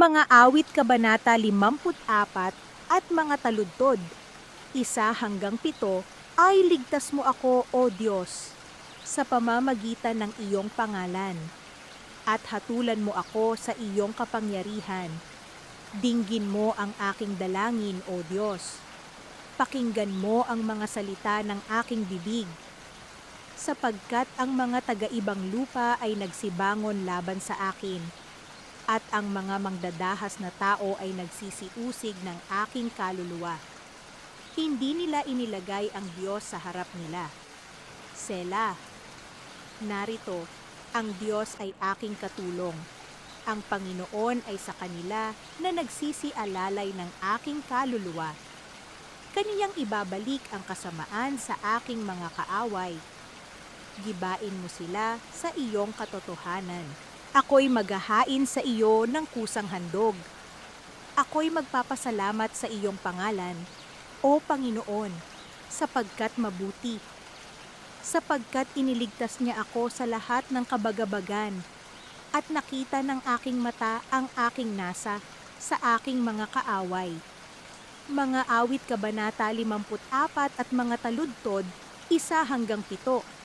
Mga awit kabanata 54 at mga taludtod. Isa hanggang pito ay ligtas mo ako, O Diyos, sa pamamagitan ng iyong pangalan. At hatulan mo ako sa iyong kapangyarihan. Dinggin mo ang aking dalangin, O Diyos. Pakinggan mo ang mga salita ng aking bibig sapagkat ang mga taga-ibang lupa ay nagsibangon laban sa akin, at ang mga mangdadahas na tao ay nagsisiusig ng aking kaluluwa. Hindi nila inilagay ang Diyos sa harap nila. Sela, narito, ang Diyos ay aking katulong. Ang Panginoon ay sa kanila na nagsisialalay ng aking kaluluwa. Kaniyang ibabalik ang kasamaan sa aking mga kaaway gibain mo sila sa iyong katotohanan. Ako'y maghahain sa iyo ng kusang handog. Ako'y magpapasalamat sa iyong pangalan, O Panginoon, sapagkat mabuti. Sapagkat iniligtas niya ako sa lahat ng kabagabagan at nakita ng aking mata ang aking nasa sa aking mga kaaway. Mga awit kabanata 54 at mga taludtod, isa hanggang pito